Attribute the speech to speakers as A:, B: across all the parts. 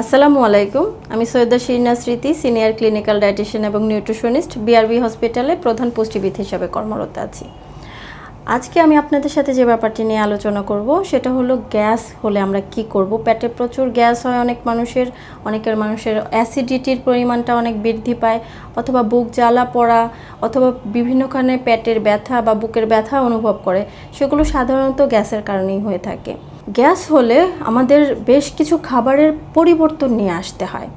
A: আসসালামু আলাইকুম। আমি Syeda Shirina Smriti, senior clinical dietitian এবং নিউট্রিশনিস্ট বিআরবি হসপিটালে প্রধান পুষ্টিবিদ হিসাবে কর্মরত আছি। আজকে আমি আপনাদের সাথে যে ব্যাপারটি নিয়ে আলোচনা করব, সেটা হলো গ্যাস হলে আমরা কি করব? পেটে প্রচুর গ্যাস হয় অনেক মানুষের, অনেকের মানুষের অ্যাসিডিটির পরিমাণটা অনেক বৃদ্ধি পায়, অথবা বুক জ্বালা পড়া, অথবা বিভিন্নখানে পেটের ব্যথা বা বুকের ব্যথা অনুভব করে, সেগুলো সাধারণত গ্যাসের কারণেই হয়ে থাকে। গ্যাস হলে আমাদের বেশ কিছু খাবারের পরিবর্তন নিয়ে আসতে হয়।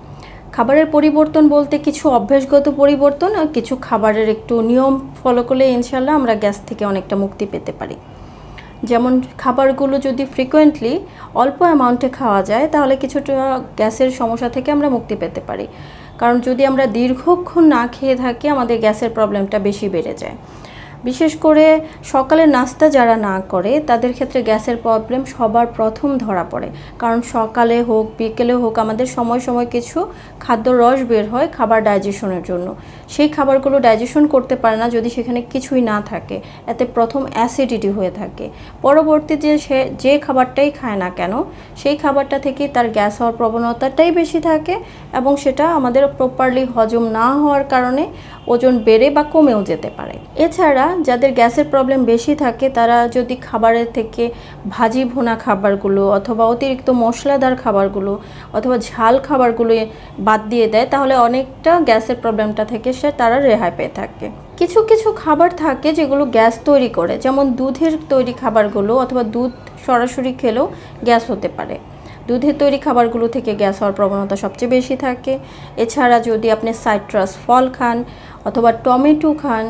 A: খাবারের পরিবর্তন বলতে কিছু অভ্যাসগত পরিবর্তন আর কিছু খাবারের একটু নিয়ম ফলো করলে ইনশাল্লাহ আমরা গ্যাস থেকে অনেকটা মুক্তি পেতে পারি। যেমন খাবারগুলো যদি ফ্রিকোয়েন্টলি অল্প অ্যামাউন্টে খাওয়া যায়, তাহলে কিছুটা গ্যাসের সমস্যা থেকে আমরা মুক্তি পেতে পারি। কারণ যদি আমরা দীর্ঘক্ষণ না খেয়ে থাকি, আমাদের গ্যাসের প্রবলেমটা বেশি বেড়ে যায়। বিশেষ করে সকালে নাস্তা যারা না করে, তাদের ক্ষেত্রে গ্যাসের প্রবলেম সবার প্রথম ধরা পড়ে। কারণ সকালে হোক, বিকেলে হোক, আমাদের সময় সময় কিছু খাদ্য রস বের হয় খাবার ডাইজেশনের জন্য। সেই খাবারগুলো ডাইজেশন করতে পারে না যদি সেখানে কিছুই না থাকে। এতে প্রথম অ্যাসিডিটি হয়ে থাকে। পরবর্তীতে সে, যে খাবারটাই খায় না কেন, সেই খাবারটা থেকে তার গ্যাস হওয়ার প্রবণতাটাই বেশি থাকে এবং সেটা আমাদের প্রপারলি হজম না হওয়ার কারণে ওজন বেড়ে বা কমেও যেতে পারে। এছাড়া যাদের গ্যাসের প্রবলেম বেশি থাকে, তারা যদি খাবারের থেকে ভাজি ভোনা খাবারগুলো অথবা অতিরিক্ত মশলাদার খাবারগুলো অথবা ঝাল খাবারগুলো বাদ দিয়ে দেয়, তাহলে অনেকটা গ্যাসের প্রবলেমটা থেকে সে তারা রেহাই পেয়ে থাকে। কিছু কিছু খাবার থাকে যেগুলো গ্যাস তৈরি করে, যেমন দুধের তৈরি খাবারগুলো অথবা দুধ সরাসরি খেলেও গ্যাস হতে পারে। দুধের তৈরি খাবারগুলো থেকে গ্যাস হওয়ার প্রবণতা সবচেয়ে বেশি থাকে। এছাড়া যদি আপনি সাইট্রাস ফল খান অথবা টমেটো খান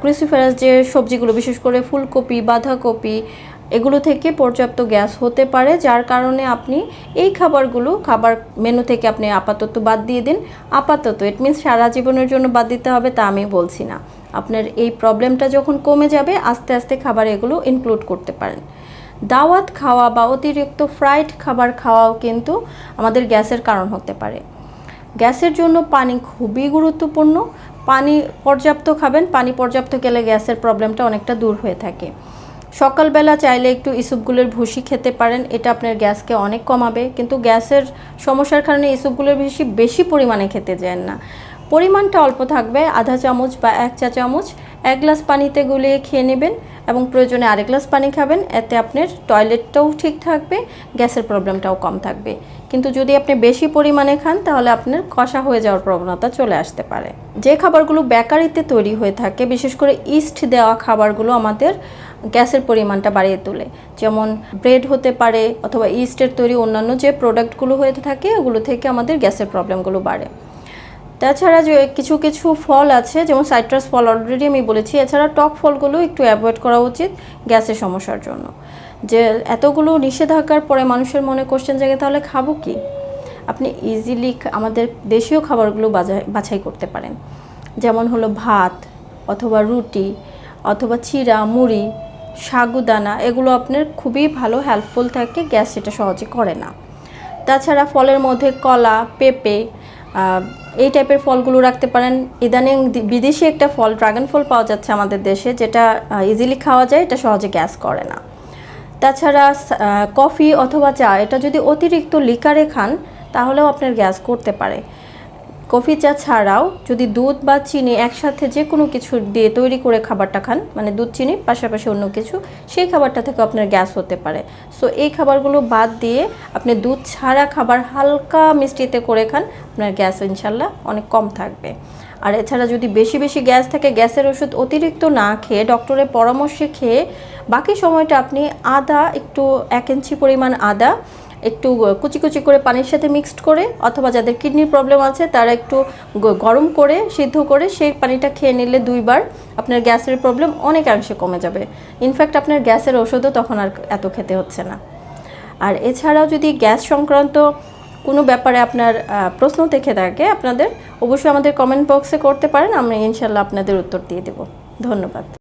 A: ক্রিসিফারাস যে সবজিগুলো, বিশেষ করে ফুলকপি, বাঁধাকপি, এগুলো থেকে পর্যাপ্ত গ্যাস হতে পারে, যার কারণে আপনি এই খাবারগুলো, খাবার মেনু থেকে আপনি আপাতত বাদ দিয়ে দিন। আপাতত ইট মিনস সারা জীবনের জন্য বাদ দিতে হবে, তা আমি বলছি না। আপনার এই প্রবলেমটা যখন কমে যাবে, আস্তে আস্তে খাবার এগুলো ইনক্লুড করতে পারেন। দাওয়াত খাওয়া বা অতিরিক্ত ফ্রাইড খাবার খাওয়াও কিন্তু আমাদের গ্যাসের কারণ হতে পারে। গ্যাসের জন্য পানি খুবই গুরুত্বপূর্ণ। পানি পর্যাপ্ত খাবেন, পানি পর্যাপ্ত গেলে গ্যাসের প্রবলেমটা অনেকটা দূর হয়ে থাকে। সকালবেলা চাইলে একটু ইসুপগুলোর ভুসি খেতে পারেন, এটা আপনার গ্যাসকে অনেক কমাবে, কিন্তু গ্যাসের সমস্যার কারণে ইসুপগুলোর ভুসি বেশি পরিমাণে খেতে যান না। পরিমাণটা অল্প থাকবে, আধা চামচ বা এক চা চামচ। এক গ্লাস পানিতে গুলিয়ে খেয়ে নেবেন এবং প্রয়োজনে আরেক গ্লাস পানি খাবেন। এতে আপনার টয়লেটটাও ঠিক থাকবে, গ্যাসের প্রবলেমটাও কম থাকবে। কিন্তু যদি আপনি বেশি পরিমাণে খান, তাহলে আপনার কষা হয়ে যাওয়ার প্রবণতা চলে আসতে পারে। যে খাবারগুলো বেকারিতে তৈরি হয়ে থাকে, বিশেষ করে ইস্ট দেওয়া খাবারগুলো আমাদের গ্যাসের পরিমাণটা বাড়িয়ে তোলে। যেমন ব্রেড হতে পারে অথবা ইস্টের তৈরি অন্যান্য যে প্রোডাক্টগুলো হয়ে থাকে, ওগুলো থেকে আমাদের গ্যাসের প্রবলেমগুলো বাড়ে। তাছাড়া যে কিছু কিছু ফল আছে, যেমন সাইট্রাস ফল অলরেডি আমি বলেছি, এছাড়া টক ফলগুলো একটু অ্যাভয়েড করা উচিত গ্যাসের সমস্যার জন্য। যে এতগুলো নিষেধাজ্ঞার পরে মানুষের মনে কোশ্চেন জাগে, তাহলে খাব কি? আপনি ইজিলি আমাদের দেশীয় খাবারগুলো বাছাই করতে পারেন। যেমন হলো ভাত অথবা রুটি অথবা চিরা মুড়ি, সাগুদানা, এগুলো আপনার খুবই ভালো হেল্পফুল থাকে, গ্যাস সেটা সহজে করে না। তাছাড়া ফলের মধ্যে কলা, পেঁপে এই টাইপের ফলগুলো রাখতে পারেন। ইদানিং বিদেশি একটা ফল ড্রাগন ফল পাওয়া যাচ্ছে আমাদের দেশে, যেটা ইজিলি খাওয়া যায়, এটা সহজে গ্যাস করে না। তাছাড়া কফি অথবা চা, এটা যদি অতিরিক্ত লিকারে খান, তাহলেও আপনার গ্যাস করতে পারে। কফি চা ছাড়াও যদি দুধ বা চিনি একসাথে যে কোনো কিছু দিয়ে তৈরি করে খাবারটা খান মানে দুধ, চিনি, পাশাপাশি অন্য কিছু, সেই খাবারটা থেকে আপনার গ্যাস হতে পারে। সো এই খাবারগুলো বাদ দিয়ে আপনি দুধ ছাড়া খাবার হালকা মিষ্টিতে করে খান, আপনার গ্যাস ইনশাল্লাহ অনেক কম থাকবে। আর এছাড়া যদি বেশি বেশি গ্যাস থাকে, গ্যাসের ওষুধ অতিরিক্ত না খেয়ে ডক্টরের পরামর্শে খেয়ে বাকি সময়টা আপনি আদা, একটু এক ইঞ্চি পরিমাণ আদা একটু কুচি কুচি করে পানির সাথে মিক্সড করে, অথবা যাদের কিডনির প্রবলেম আছে, তারা একটু গরম করে, সিদ্ধ করে সেই পানিটা খেয়ে নিলে দুইবার আপনার গ্যাসের প্রবলেম অনেকাংশে কমে যাবে। ইনফ্যাক্ট আপনার গ্যাসের ওষুধও তখন আর এত খেতে হচ্ছে না। আর এছাড়াও যদি গ্যাস সংক্রান্ত কোনো ব্যাপারে আপনার প্রশ্ন দেখে থাকে আপনাদের, অবশ্যই আমাদের কমেন্ট বক্সে করতে পারেন আমরা ইনশাল্লাহ আপনাদের উত্তর দিয়ে দেব। ধন্যবাদ।